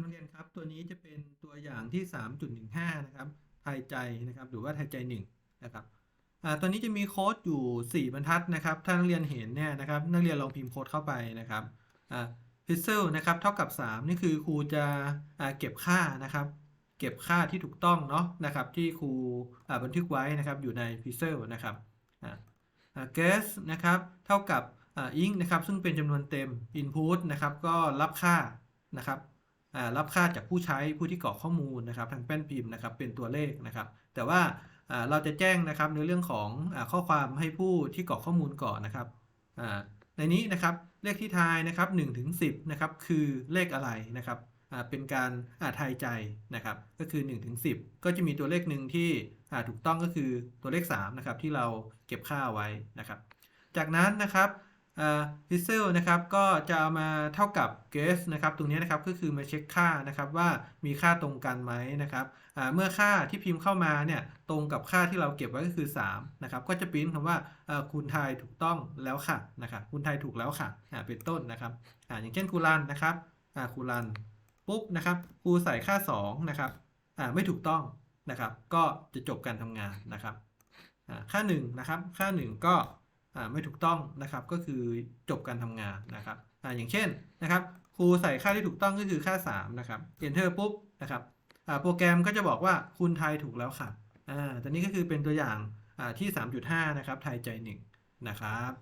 นักเรียนครับ ตัวนี้จะเป็นตัวอย่างที่ 3.15 นะครับไทยใจนะครับ หรือว่าไทยใจ1นะครับอ่าตัวนี้จะมีโค้ดอยู่ 4 บรรทัดนะครับ ถ้านักเรียนเห็นเนี่ยนะครับ นักเรียนลองพิมพ์โค้ดเข้าไปนะครับอ่าพิเซลนะครับ เท่ากับ 3 นี่คือครูจะอ่าเก็บค่านะครับ เก็บค่าที่ถูกต้องเนาะนะครับ ที่ครูอ่าบันทึกไว้นะครับ อยู่ในพิเซลนะครับอ่าอ่า guess นะครับ เท่ากับอ่า ink นะครับ ซึ่งเป็นจำนวนเต็ม input นะครับ ก็รับค่านะครับ รับค่าจากผู้ใช้ผู้ที่กรอกข้อมูลนะครับ ทางแป้นพิมพ์นะครับ เป็นตัวเลขนะครับ แต่ว่าเราจะแจ้งนะครับในเรื่องของอข้อความให้ผู้ที่กรอกข้อมูลก่อนนะครับในนี้นะครับเลขที่ทายนะครับ1ถึง10นะครับคือเลขอะไรนะครับเป็นการาทายใจนะครับ ก็คือ1ถึง10 ก็จะมีตัวเลขหนึ่งที่ถูกต้องก็คือตัวเลข3นะครับที่เราเก็บค่าไว้นะครับ จากนั้นนะครับ พิเซลนะครับก็จะเอามาเท่ากับ guess นะครับตรงนี้นะครับก็คือมาเช็คค่านะครับว่ามีค่าตรงกันไหมนะครับเมื่อค่าที่พิมพ์เข้ามาเนี่ยตรงกับค่าที่เราเก็บไว้ก็คือ3นะครับก็จะปริ้นคำว่าอ่าคุณทายถูกต้องแล้วค่ะนะครับคุณทายถูกแล้วค่ะเป็นต้นนะครับออย่างเช่นคูรันนะครับคูรันปุ๊บนะครับครูใส่ค่า2นะครับไม่ถูกต้องนะครับก็จะจบการทำงานนะครับอ่าค่า1นะครับค่า 1 ก็ ไม่ถูกต้องนะครับก็คือจบการทำงานนะครับออย่างเช่นนะครับครูใส่ค่าที่ถูกต้องก็คือค่า3นะครับ enter ปุ๊บนะครับโปรแกรมก็จะบอกว่าคุณไทยถูกแล้วค่ะอ่าตอนนี้ก็คือเป็นตัวอย่างอ่าที่ 3.5 นะครับไทยใจ1นะครับ